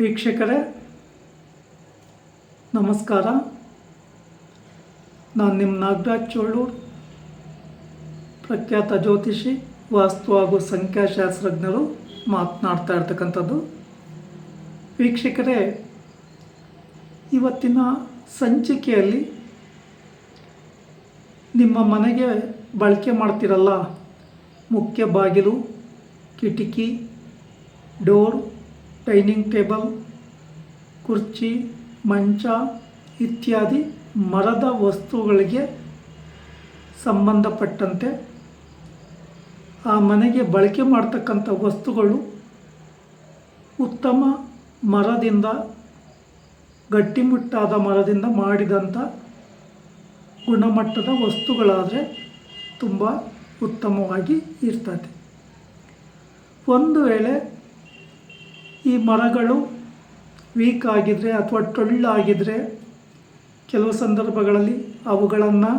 ವೀಕ್ಷಕರೇ, ನಮಸ್ಕಾರ. ನಾನು ನಿಮ್ಮ ನಾಗರಾಜ್ ಚೋಳೂರು, ಪ್ರಖ್ಯಾತ ಜ್ಯೋತಿಷಿ, ವಾಸ್ತು ಹಾಗೂ ಸಂಖ್ಯಾಶಾಸ್ತ್ರಜ್ಞರು ಮಾತನಾಡ್ತಾ ಇರ್ತಕ್ಕಂಥದ್ದು. ವೀಕ್ಷಕರೇ, ಇವತ್ತಿನ ಸಂಚಿಕೆಯಲ್ಲಿ ನಿಮ್ಮ ಮನೆಗೆ ಬಳಕೆ ಮಾಡ್ತಿರಲ್ಲ, ಮುಖ್ಯ ಬಾಗಿಲು, ಕಿಟಕಿ, ಡೋರ್ ಡೈನಿಂಗ್ ಟೇಬಲ್, ಕುರ್ಚಿ, ಮಂಚ ಇತ್ಯಾದಿ ಮರದ ವಸ್ತುಗಳಿಗೆ ಸಂಬಂಧಪಟ್ಟಂತೆ ಆ ಮನೆಗೆ ಬಳಕೆ ಮಾಡ್ತಕ್ಕಂಥ ವಸ್ತುಗಳು ಉತ್ತಮ ಮರದಿಂದ, ಗಟ್ಟಿಮುಟ್ಟಾದ ಮರದಿಂದ ಮಾಡಿದಂಥ ಗುಣಮಟ್ಟದ ವಸ್ತುಗಳಾದರೆ ತುಂಬ ಉತ್ತಮವಾಗಿ ಇರ್ತದೆ. ಒಂದು ವೇಳೆ ಈ ಮರಗಳು ವೀಕ್ ಆಗಿದ್ದರೆ ಅಥವಾ ಟೊಳ್ಳಾಗಿದ್ದರೆ ಕೆಲವು ಸಂದರ್ಭಗಳಲ್ಲಿ ಅವುಗಳನ್ನು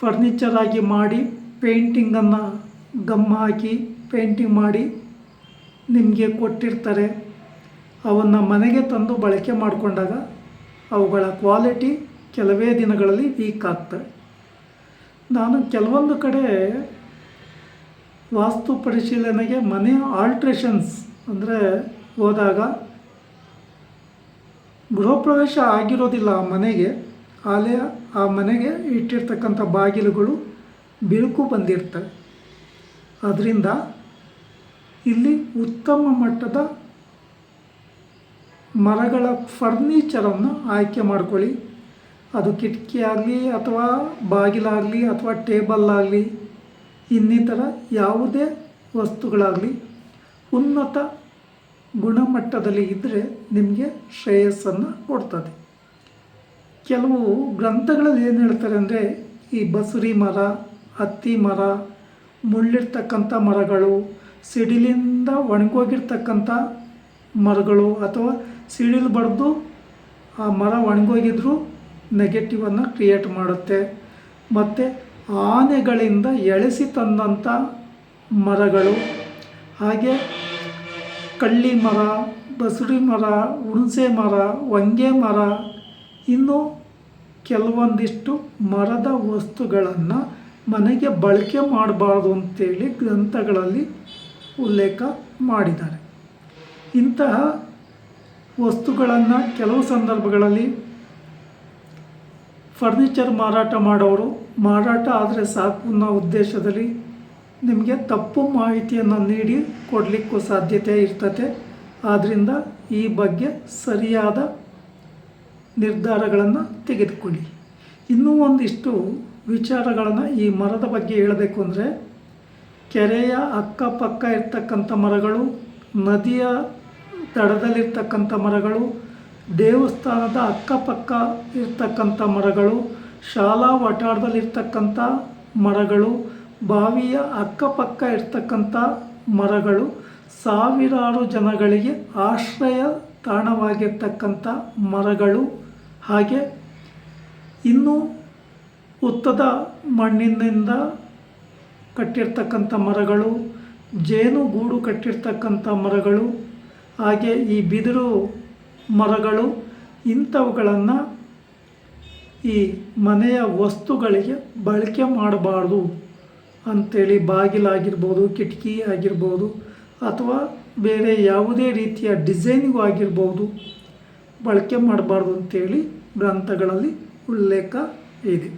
ಫರ್ನಿಚರ್ ಆಗಿ ಮಾಡಿ ಪೇಂಟಿಂಗನ್ನು ಗಮ್ ಹಾಕಿ ಪೇಂಟಿಂಗ್ ಮಾಡಿ ನಿಮಗೆ ಕೊಟ್ಟಿರ್ತಾರೆ. ಅವನ್ನು ಮನೆಗೆ ತಂದು ಬಳಕೆ ಮಾಡಿಕೊಂಡಾಗ ಅವುಗಳ ಕ್ವಾಲಿಟಿ ಕೆಲವೇ ದಿನಗಳಲ್ಲಿ ವೀಕ್ ಆಗ್ತವೆ. ನಾನು ಕೆಲವೊಂದು ಕಡೆ ವಾಸ್ತು ಪರಿಶೀಲನೆಗೆ ಮನೆ ಆಲ್ಟ್ರೇಷನ್ಸ್ ಅಂದರೆ ಹೋದಾಗ ಗೃಹಪ್ರವೇಶ ಆಗಿರೋದಿಲ್ಲ ಆ ಮನೆಗೆ ಆಲೇ ಆ ಮನೆಗೆ ಇಟ್ಟಿರ್ತಕ್ಕಂಥ ಬಾಗಿಲುಗಳು ಬಿರುಕು ಬಂದಿರ್ತವೆ. ಅದರಿಂದ ಇಲ್ಲಿ ಉತ್ತಮ ಮಟ್ಟದ ಮರಗಳ ಫರ್ನಿಚರನ್ನು ಆಯ್ಕೆ ಮಾಡ್ಕೊಳ್ಳಿ. ಅದು ಕಿಟಕಿ ಆಗಲಿ ಅಥವಾ ಬಾಗಿಲಾಗಲಿ ಅಥವಾ ಟೇಬಲ್ ಆಗಲಿ, ಇನ್ನಿತರ ಯಾವುದೇ ವಸ್ತುಗಳಾಗಲಿ ಉನ್ನತ ಗುಣಮಟ್ಟದಲ್ಲಿ ಇದ್ದರೆ ನಿಮಗೆ ಶ್ರೇಯಸ್ಸನ್ನು ಕೊಡ್ತದೆ. ಕೆಲವು ಗ್ರಂಥಗಳಲ್ಲಿ ಏನು ಹೇಳ್ತಾರೆ ಅಂದರೆ ಈ ಬಸುರಿ ಮರ, ಹತ್ತಿ ಮರ, ಮುಳ್ಳಿರ್ತಕ್ಕಂಥ ಮರಗಳು, ಸಿಡಿಲಿಂದ ಒಣಗೋಗಿರ್ತಕ್ಕಂಥ ಮರಗಳು ಅಥವಾ ಸಿಡಿಲು ಬಡ್ದು ಆ ಮರ ಒಣಗೋಗಿದ್ರೂ ನೆಗೆಟಿವನ್ನು ಕ್ರಿಯೇಟ್ ಮಾಡುತ್ತೆ. ಮತ್ತು ಆನೆಗಳಿಂದ ಎಳೆಸಿ ತಂದಂಥ ಮರಗಳು, ಹಾಗೆ ಕಳ್ಳಿ ಮರ ಬಸುರಿ ಮರ, ಹುಣಸೆ ಮರ ಹೊಂಗೆ ಮರ, ಇನ್ನು ಕೆಲವೊಂದಿಷ್ಟು ಮರದ ವಸ್ತುಗಳನ್ನು ಮನೆಗೆ ಬಳಕೆ ಮಾಡಬಾರ್ದು ಅಂತೇಳಿ ಗ್ರಂಥಗಳಲ್ಲಿ ಉಲ್ಲೇಖ ಮಾಡಿದ್ದಾರೆ. ಇಂತಹ ವಸ್ತುಗಳನ್ನು ಕೆಲವು ಸಂದರ್ಭಗಳಲ್ಲಿ ಫರ್ನಿಚರ್ ಮಾರಾಟ ಮಾಡೋರು ಮಾರಾಟ ಆದರೆ ಸಾಕು ಅನ್ನೋ ಉದ್ದೇಶದಲ್ಲಿ ನಿಮಗೆ ತಪ್ಪು ಮಾಹಿತಿಯನ್ನು ನೀಡಿ ಕೊಡಲಿಕ್ಕೂ ಸಾಧ್ಯತೆ ಇರ್ತದೆ ಆದ್ದರಿಂದ ಈ ಬಗ್ಗೆ ಸರಿಯಾದ ನಿರ್ಧಾರಗಳನ್ನು ತೆಗೆದುಕೊಳ್ಳಿ. ಇನ್ನೂ ಒಂದಿಷ್ಟು ವಿಚಾರಗಳನ್ನು ಈ ಮರದ ಬಗ್ಗೆ ಹೇಳಬೇಕು ಅಂದರೆ, ಕೆರೆಯ ಅಕ್ಕಪಕ್ಕ ಇರ್ತಕ್ಕಂಥ ಮರಗಳು, ನದಿಯ ದಡದಲ್ಲಿರ್ತಕ್ಕಂಥ ಮರಗಳು, ದೇವಸ್ಥಾನದ ಅಕ್ಕಪಕ್ಕ ಇರ್ತಕ್ಕಂಥ ಮರಗಳು, ಶಾಲಾ ವಠಾರದಲ್ಲಿರ್ತಕ್ಕಂಥ ಮರಗಳು ಬಾವಿಯ ಅಕ್ಕಪಕ್ಕ ಇರ್ತಕ್ಕಂಥ ಮರಗಳು ಸಾವಿರಾರು ಜನಗಳಿಗೆ ಆಶ್ರಯ ತಾಣವಾಗಿರ್ತಕ್ಕಂಥ ಮರಗಳು. ಹಾಗೆ ಇನ್ನೂ ಉತ್ತದ ಮಣ್ಣಿನಿಂದ ಕಟ್ಟಿರ್ತಕ್ಕಂಥ ಮರಗಳು ಜೇನುಗೂಡು ಕಟ್ಟಿರ್ತಕ್ಕಂಥ ಮರಗಳು, ಹಾಗೆ ಈ ಬಿದಿರು ಮರಗಳು ಇಂಥವುಗಳನ್ನು ಈ ಮನೆಯ ವಸ್ತುಗಳಿಗೆ ಬಳಕೆ ಮಾಡಬಾರ್ದು. ಅಂಥೇಳಿ ಬಾಗಿಲಾಗಿರ್ಬೋದು, ಕಿಟಕಿ ಆಗಿರ್ಬೋದು, ಅಥವಾ ಬೇರೆ ಯಾವುದೇ ರೀತಿಯ ಡಿಸೈನಿಗೂ ಆಗಿರ್ಬೋದು, ಬಳಕೆ ಮಾಡಬಾರ್ದು ಅಂತೇಳಿ ಗ್ರಂಥಗಳಲ್ಲಿ ಉಲ್ಲೇಖ ಇದೆ.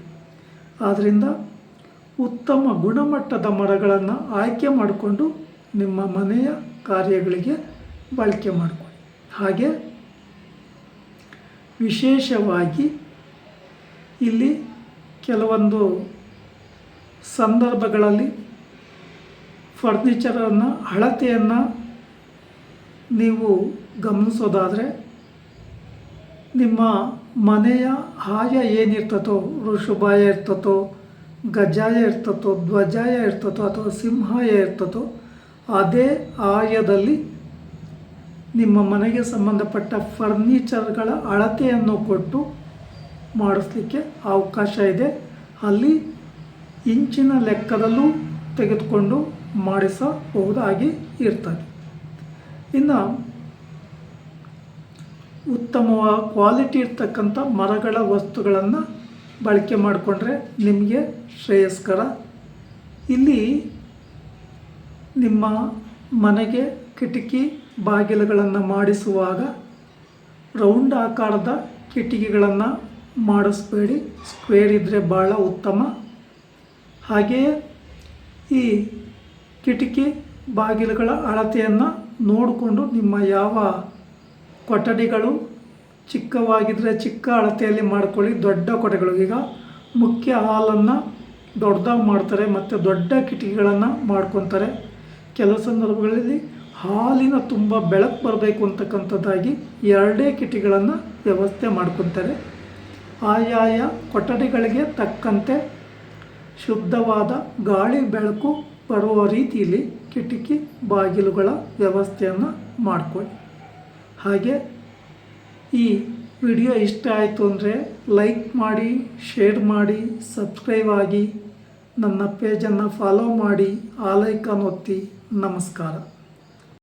ಆದ್ದರಿಂದ ಉತ್ತಮ ಗುಣಮಟ್ಟದ ಮರಗಳನ್ನು ಆಯ್ಕೆ ಮಾಡಿಕೊಂಡು ನಿಮ್ಮ ಮನೆಯ ಕಾರ್ಯಗಳಿಗೆ ಬಳಕೆ ಮಾಡಿಕೊಳ್ಳಿ. ಹಾಗೆ ವಿಶೇಷವಾಗಿ ಇಲ್ಲಿ ಕೆಲವೊಂದು ಸಂದರ್ಭಗಳಲ್ಲಿ ಫರ್ನಿಚರನ್ನು ಅಳತೆಯನ್ನು ನೀವು ಗಮನಿಸೋದಾದರೆ ನಿಮ್ಮ ಮನೆಯ ಆಯ ಏನಿರ್ತತೋ, ಋಷಭಾಯ ಇರ್ತತೋ, ಗಜಾಯ ಇರ್ತತೋ, ಧ್ವಜಾಯ ಇರ್ತತೋ ಅಥವಾ ಸಿಂಹಾಯ ಇರ್ತತೋ, ಅದೇ ಆಯದಲ್ಲಿ ನಿಮ್ಮ ಮನೆಗೆ ಸಂಬಂಧಪಟ್ಟ ಫರ್ನಿಚರ್ಗಳ ಅಳತೆಯನ್ನು ಕೊಟ್ಟು ಮಾಡಿಸ್ಲಿಕ್ಕೆ ಅವಕಾಶ ಇದೆ. ಅಲ್ಲಿ ಇಂಚಿನ ಲೆಕ್ಕದಲ್ಲೂ ತೆಗೆದುಕೊಂಡು ಮಾಡಿಸಬಹುದಾಗಿ ಇರ್ತದೆ. ಇನ್ನು ಉತ್ತಮವಾದ ಕ್ವಾಲಿಟಿ ಇರ್ತಕ್ಕಂಥ ಮರಗಳ ವಸ್ತುಗಳನ್ನು ಬಳಕೆ ಮಾಡಿಕೊಂಡ್ರೆ ನಿಮಗೆ ಶ್ರೇಯಸ್ಕರ. ಇಲ್ಲಿ ನಿಮ್ಮ ಮನೆಗೆ ಕಿಟಕಿ ಬಾಗಿಲುಗಳನ್ನು ಮಾಡಿಸುವಾಗ ರೌಂಡ್ ಆಕಾರದ ಕಿಟಕಿಗಳನ್ನು ಮಾಡಿಸ್ಬೇಡಿ. ಸ್ಕ್ವೇರ್ ಇದ್ದರೆ ಭಾಳ ಉತ್ತಮ. ಹಾಗೆಯೇ ಈ ಕಿಟಕಿ ಬಾಗಿಲುಗಳ ಅಳತೆಯನ್ನು ನೋಡಿಕೊಂಡು ನಿಮ್ಮ ಯಾವ ಕೊಠಡಿಗಳು ಚಿಕ್ಕವಾಗಿದ್ದರೆ ಚಿಕ್ಕ ಅಳತೆಯಲ್ಲಿ ಮಾಡ್ಕೊಳ್ಳಿ, ದೊಡ್ಡ ಕೊಠಡಿಗಳು. ಈಗ ಮುಖ್ಯ ಹಾಲನ್ನು ದೊಡ್ಡದಾಗಿ ಮಾಡ್ತಾರೆ ಮತ್ತು ದೊಡ್ಡ ಕಿಟಕಿಗಳನ್ನು ಮಾಡ್ಕೊತಾರೆ. ಕೆಲವು ಸಂದರ್ಭಗಳಲ್ಲಿ ಹಾಲಿನ ತುಂಬ ಬೆಳಕು ಬರಬೇಕು ಅಂತಕ್ಕಂಥದ್ದಾಗಿ ಎರಡೇ ಕಿಟಕಿಗಳನ್ನು ವ್ಯವಸ್ಥೆ ಮಾಡ್ಕೊತಾರೆ. ಆಯಾಯ ಕೊಠಡಿಗಳಿಗೆ ತಕ್ಕಂತೆ ಶುದ್ಧವಾದ ಗಾಳಿ ಬೆಳಕು ಬರುವ ರೀತಿಯಲ್ಲಿ ಕಿಟಕಿ ಬಾಗಿಲುಗಳ ವ್ಯವಸ್ಥೆಯನ್ನು ಮಾಡಿಕೊಳ್ಳಿ ಹಾಗೆ ಈ ವಿಡಿಯೋ ಇಷ್ಟ ಆಯಿತು ಅಂದರೆ ಲೈಕ್ ಮಾಡಿ, ಶೇರ್ ಮಾಡಿ, ಸಬ್ಸ್ಕ್ರೈಬ್ ಆಗಿ ನನ್ನ ಪೇಜನ್ನು ಫಾಲೋ ಮಾಡಿ ಆಲೈಕನ್ ಒತ್ತಿ ನಮಸ್ಕಾರ.